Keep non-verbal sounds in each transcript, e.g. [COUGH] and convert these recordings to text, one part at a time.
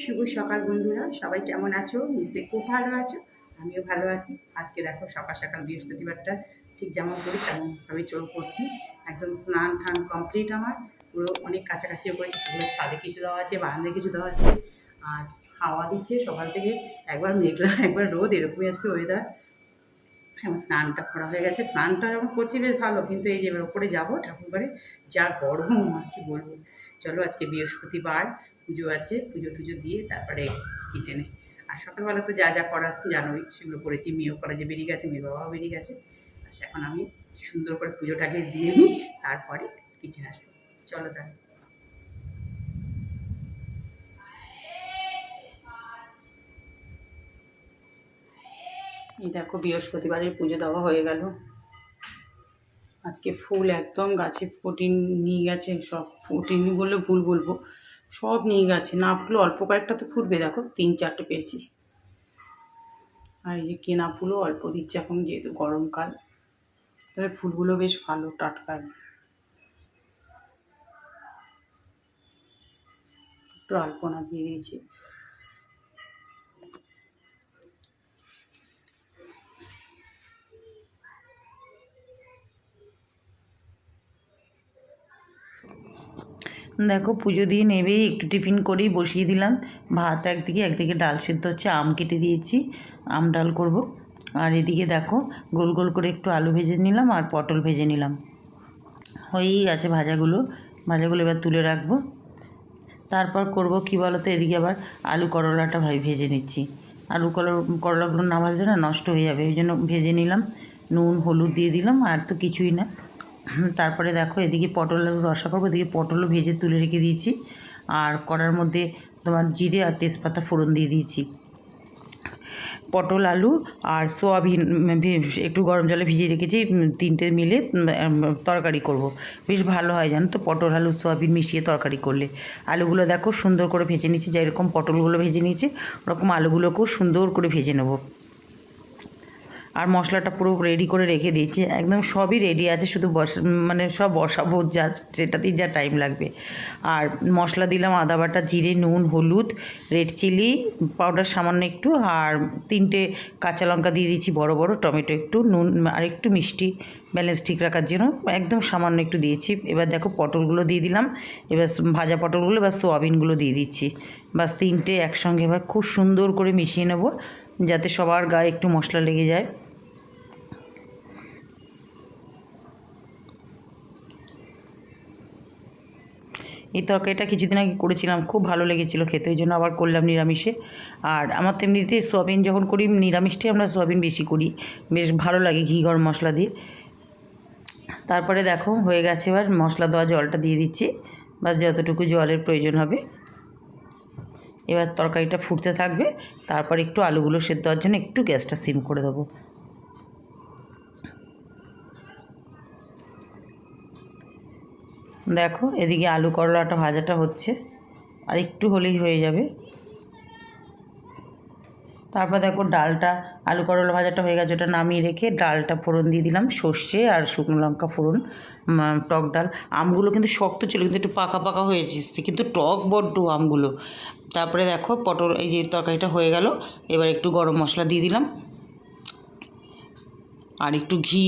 শুভ সকাল বন্ধুরা, সবাই কেমন আছো? নিশ্চয়ই খুব ভালো আছো, আমিও ভালো আছি। আজকে দেখো সকাল সকাল বৃহস্পতিবারটা ঠিক যেমন করি তেমনভাবে চোখ করছি। একদম স্নান ঠান কমপ্লিট আমার। পুরো অনেক কাছাকাছিও করেছি সেগুলো ছাদে কিছু দেওয়া আছে, বারান্দায় কিছু দেওয়া আছে। আর হাওয়া দিচ্ছে, সকাল থেকে একবার মেঘলা, [LAUGHS] একবার রোদ, এরকমই আজকে ওয়েদার এবং স্নানটা করা হয়ে গেছে। স্নানটা যখন করছি বেশ ভালো, কিন্তু এই যে এবার ওপরে যাব ঠাকুরবারে যা গরম, আর কি বলব। চলো আজকে বৃহস্পতিবার পুজো আছে, পুজো টুজো দিয়ে তারপরে কিচেনে আর সকালবেলা তো যা যা করার জানোই, সেগুলো করেছি, মেয়েও কলেজে বেরিয়ে গেছে মেয়ে বাবাও বেরিয়ে গেছে। আচ্ছা এখন আমি সুন্দর করে পুজোটাকে দিয়ে নিই, তারপরে কিচেনে আসব। চলো তাহলে। এই দেখো বৃহস্পতিবারের পুজো দেওয়া হয়ে গেল। আজকে ফুল একদম গাছে ফোটিন নিয়ে গেছে, সব বললে ভুল বলব। সব নিয়ে গেছে। না ফুল অল্প কয়েকটা তো ফুটবে, দেখো, তিন চারটে পেয়েছি। আর এই যে কেনা ফুলও অল্প দিচ্ছে, এখন যেহেতু গরমকাল, তবে ফুলগুলো বেশ ভালো, টাটকা। একটু আলপনা দিয়ে দিয়েছি। দেখো পুজো দিয়ে নেবেই একটু টিফিন করেই বসিয়ে দিলাম। ভাত একদিকে একদিকে ডাল সিদ্ধ হচ্ছে, আম কেটে দিয়েছি, আম ডাল করব। আর এদিকে দেখো, গোল গোল করে একটু আলু ভেজে নিলাম আর পটল ভেজে নিলাম। হয়েই আছে ভাজাগুলো। ভাজাগুলো এবার তুলে রাখব। তারপর করব কি বলো তো এদিকে আবার আলু করলাটা ভাই ভেজে নিচ্ছি। আলু করলা করলাগুলো না ভাজলে না, নষ্ট হয়ে যাবে। ওই জন্য ভেজে নিলাম। নুন, হলুদ দিয়ে দিলাম, আর তো কিছুই না। তারপরে দেখো, এদিকে পটল রসা করব, এদিকে পটলও ভেজে তুলে রেখে দিয়েছি। আর কড়ার মধ্যে তোমার জিরে আর তেজপাতা ফোড়ন দিয়ে দিয়েছি। পটল, আলু আর সোয়াবিন একটু গরম জলে ভিজিয়ে রেখেছি তিনটে মিলে তরকারি করব। বেশ ভালো হয় জানো তো, পটল, আলু, সোয়াবিন মিশিয়ে তরকারি করলে। আলুগুলো দেখো সুন্দর করে ভেজে নিচ্ছি যেরকম পটলগুলো ভেজে নিয়েছি, ওরকম আলুগুলোকেও সুন্দর করে ভেজে নেব। আর মশলাটা পুরো রেডি করে রেখে দিয়েছি। একদম সবই রেডি আছে, শুধু বস মানে সব বসাবো, যা, সেটাতেই যা টাইম লাগবে। আর মশলা দিলাম আদা বাটা, জিরে, নুন, হলুদ রেড চিলি পাউডার সামান্য একটু, আর তিনটে কাঁচা লঙ্কা দিয়ে দিয়েছি বড় বড়, টমেটো একটু, নুন, আর একটু মিষ্টি ব্যালেন্স ঠিক রাখার জন্য। একদম সামান্য একটু দিয়েছি। এবার দেখো পটলগুলো দিয়ে দিলাম। এবার ভাজা পটলগুলো, এবার সোয়াবিনগুলো দিয়ে দিচ্ছি। বাস তিনটে একসঙ্গে এবার খুব সুন্দর করে মিশিয়ে নেব। যাতে সবার গায়ে একটু মশলা লেগে যায়। এই তরকারিটা কিছুদিন আগে করেছিলাম, খুব ভালো লেগেছিলো খেতে ওই জন্য আবার করলাম নিরামিষে। আর আমার তো এমনিতে সোয়াবিন যখন করি, নিরামিষটাই আমরা সোয়াবিন বেশি করি। বেশ ভালো লাগে ঘি, গরম মশলা দিয়ে। তারপরে দেখো, হয়ে গেছে এবার মশলা দেওয়া জলটা দিয়ে দিচ্ছি। বাস যতটুকু জলের প্রয়োজন হবে। এবার তরকারিটা ফুটতে থাকবে, তারপর একটু আলুগুলো সেদ্ধ হওয়ার জন্য একটু গ্যাসটা সিম করে দেবো। দেখো, এদিকে আলু করলাটা ভাজাটা হচ্ছে, আর একটু হলেই হয়ে যাবে। তারপর দেখো ডালটা, আলু করলা ভাজাটা হয়ে গেছে, ওটা নামিয়ে রেখে ডালটা ফোড়ন দিয়ে দিলাম, সর্ষে আর শুকনো লঙ্কা ফোড়ন টক ডাল। আমগুলো কিন্তু শক্ত ছিল, কিন্তু একটু পাকা পাকা হয়েছে, কিন্তু টক বড্ড আমগুলো। তারপরে দেখো পটল, এই যে তরকারিটা হয়ে গেল, এবার একটু গরম মশলা দিয়ে দিলাম। আর একটু ঘি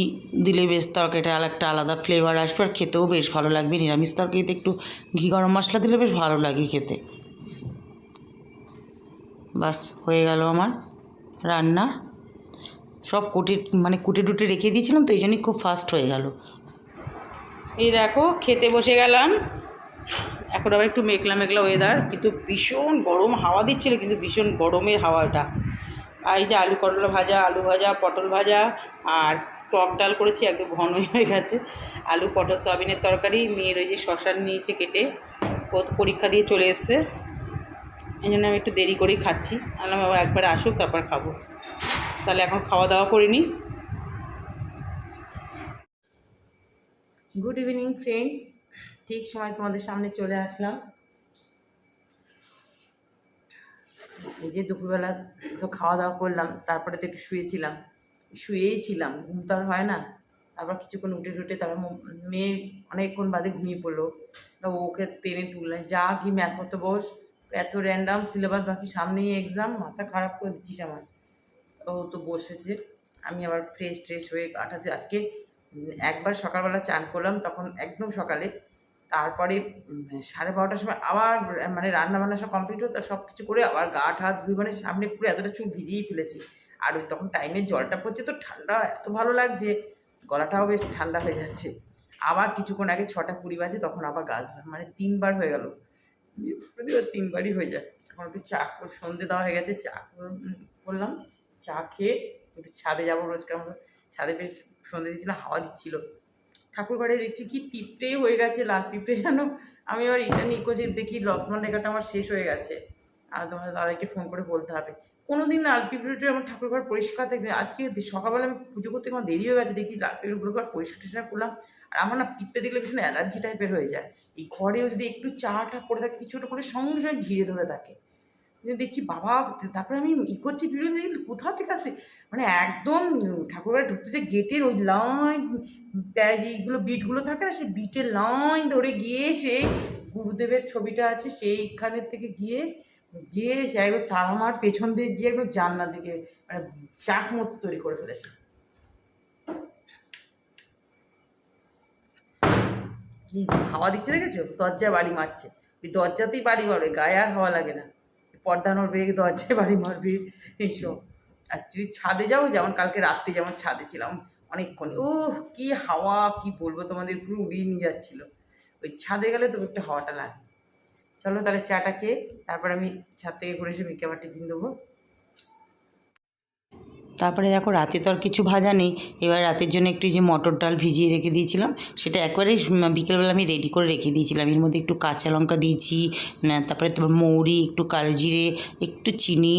দিলে বেশ তরকারিটা আর একটা আলাদা ফ্লেভার আসবে, আর খেতেও বেশ ভালো লাগবে, নিরামিষ তরকারিতে একটু ঘি গরম মশলা দিলে বেশ ভালো লাগে খেতে। বাস হয়ে গেল আমার রান্না। সব কুটে মানে কুটে টুটে রেখে দিয়েছিলাম তো, এই জন্যই খুব ফাস্ট হয়ে গেল। এই দেখো, খেতে বসে গেলাম। এখন আবার একটু মেঘলা মেঘলা ওয়েদার কিন্তু ভীষণ গরম হাওয়া দিচ্ছিল, কিন্তু ভীষণ গরমের হাওয়াটা। আর এই যে আলু করলা ভাজা, আলু ভাজা, পটল ভাজা, আর টক ডাল করেছি, একদম ঘনই হয়ে গেছে। আলু, পটল, সয়াবিনের তরকারি, মেয়ের ওই যে শ্মশান নিয়েছে কেটে পরীক্ষা দিয়ে চলে এসছে। এই জন্য আমি একটু দেরি করেই খাচ্ছি। আলাম বাবা একবার আসুক, তারপর খাব। তাহলে এখন খাওয়া দাওয়া করিনি গুড ইভিনিং ফ্রেন্ডস ঠিক সময় তোমাদের সামনে চলে আসলাম। এই যে দুপুরবেলা তো খাওয়া দাওয়া করলাম, তারপরে তো একটু শুয়েছিলাম। শুয়েই ছিলাম, ঘুম তো আর হয় না। তারপর কিছুক্ষণ উঠে টুটে তারপর মেয়ে অনেকক্ষণ বাদে ঘুমিয়ে পড়ল। তা ওকে টেনে তুললাম। যা কি ম্যাথ করতে বস। এত র্যান্ডাম সিলেবাস বাকি সামনেই এক্সাম মাথা খারাপ করে দিচ্ছিস আমার। ও তো বসেছে। আমি আবার ফ্রেশ ট্রেশ হয়ে কাটাতে আজকে একবার সকালবেলা চান করলাম, তখন একদম সকালে। তারপরে সাড়ে বারোটার সময় আবার মানে রান্না বান্না সব কমপ্লিট হতো সব কিছু করে আবার গা ঠাত ধুই মানে সামনে পুরো এতটা চুল ভিজিয়েই ফেলেছি। আর ওই তখন টাইমের জলটা পড়ছে, তো ঠান্ডা এত ভালো লাগছে। গলাটাও বেশ ঠান্ডা হয়ে যাচ্ছে। আবার কিছুক্ষণ আগে ছটা কুড়ি বাজে, তখন আবার গা মানে তিনবার হয়ে গেল। বৃহস্পতিবার তিনবারই হয়ে যায়। এখন একটু চা সন্ধে দেওয়া হয়ে গেছে, চা কর- করলাম। চা খেয়ে একটু ছাদে যাব রোজকার মতো। ছাদে বেশ সন্ধে দিচ্ছিল হাওয়া দিচ্ছিল। ঠাকুর ঘরে দেখছি কি পিঁপড়ে হয়ে গেছে লাল পিঁপড়ে যেন। আমি আবার এটা নিকোচে দেখি লক্ষ্মণ রেখাটা আমার শেষ হয়ে গেছে। আর তোমার দাদাকে ফোন করে বলতে হবে। কোনো দিন লাল পিঁপড়েটা আমার ঠাকুর ঘর পরিষ্কার থাকবে আজকে সকালবেলা আমি পুজো করতে আমার দেরি হয়ে গেছে, দেখি পিঁপড়েগুলো ঘর পরিষ্কার টরিষ্কার করলাম। আর আমার না পিঁপড়ে দেখলে ভীষণ অ্যালার্জি টাইপের হয়ে যায়। এই ঘরেও যদি একটু চাটা পড়ে থাকে কিছুটা করে সঙ্গে সঙ্গে ঘিরে ধরে থাকে। দেখছি বাবা তারপরে আমি ই করছি ভিডিও দেখি কোথা থেকে আসে? মানে একদম ঠাকুরবাড়ি ঢুকতে যে গেটের ওই লাইন এইগুলো বিটগুলো থাকে না, সেই বিটের লাইন ধরে গিয়ে সেই গুরুদেবের ছবিটা আছে, সেইখানের থেকে গিয়ে গিয়ে সে একদম তার আমার পেছন দিয়ে গিয়ে একদম জানলা দিকে মানে চাক মতো তৈরি করে ফেলেছে। কি হাওয়া দিচ্ছে দেখেছ? দরজায় বাড়ি মারছে। ওই দরজাতেই বাড়ি মারবে, গায়ে আর হাওয়া লাগে না। পর্দা নড়বে, দরজায় বাড়ি মারবে এইসব আর যদি ছাদে যাও যেমন কালকে রাত্রে যেমন ছাদে ছিলাম, অনেকক্ষণ। ও কি হাওয়া, কি বলব তোমাদের, পুরো উড়িয়ে নিয়ে যাচ্ছিল। ওই ছাদে গেলে তবু একটু হাওয়াটা লাগে। চলো তাহলে চাটা খেয়ে তারপর আমি ছাদ থেকে ঘুরে এসে আবার টিফিন দেবো। তারপরে দেখো রাতে তো আর কিছু ভাজা নেই। এবার রাতের জন্য একটু যে মটর ডাল ভিজিয়ে রেখে দিয়েছিলাম, সেটা একবারে বিকেলবেলা আমি রেডি করে রেখে দিয়েছিলাম। এর মধ্যে একটু কাঁচা লঙ্কা দিয়েছি তারপরে তোমার মৌরি, একটু কালো জিরে একটু চিনি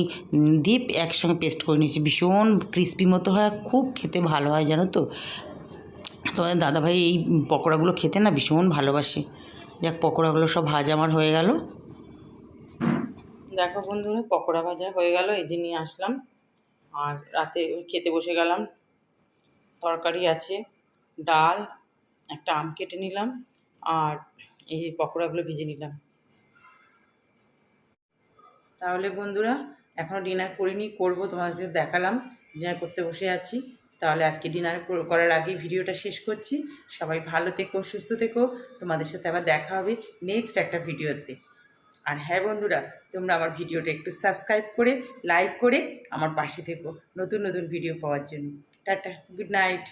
দিয়ে একসঙ্গে পেস্ট করে নিয়েছি। ভীষণ ক্রিস্পি মতো হয় আর খুব খেতে ভালো হয়, জানো তো? তোমাদের দাদাভাই এই পকোড়াগুলো খেতে না ভীষণ ভালোবাসে। যাক, পকোড়াগুলো সব ভাজা আমার হয়ে গেল। দেখো বন্ধুরা, পকোড়া ভাজা হয়ে গেল, এই যে নিয়ে আসলাম। আর রাতে খেতে বসে গেলাম। তরকারি আছে, ডাল, একটা আম কেটে নিলাম, আর এই যে পকোড়াগুলো ভেজে নিলাম। তাহলে বন্ধুরা এখনও ডিনার করিনি, করব, তোমাদের দেখালাম ডিনার করতে বসে আছি। তাহলে আজকে ডিনার করার আগে ভিডিওটা শেষ করছি। সবাই ভালো থেকো, সুস্থ থেকো। তোমাদের সাথে আবার দেখা হবে নেক্সট একটা ভিডিওতে। আর হ্যাঁ বন্ধুরা, তোমরা আমার ভিডিওটা একটু সাবস্ক্রাইব করে লাইক করে আমার পাশে থেকো নতুন নতুন ভিডিও পাওয়ার জন্য। Tata good night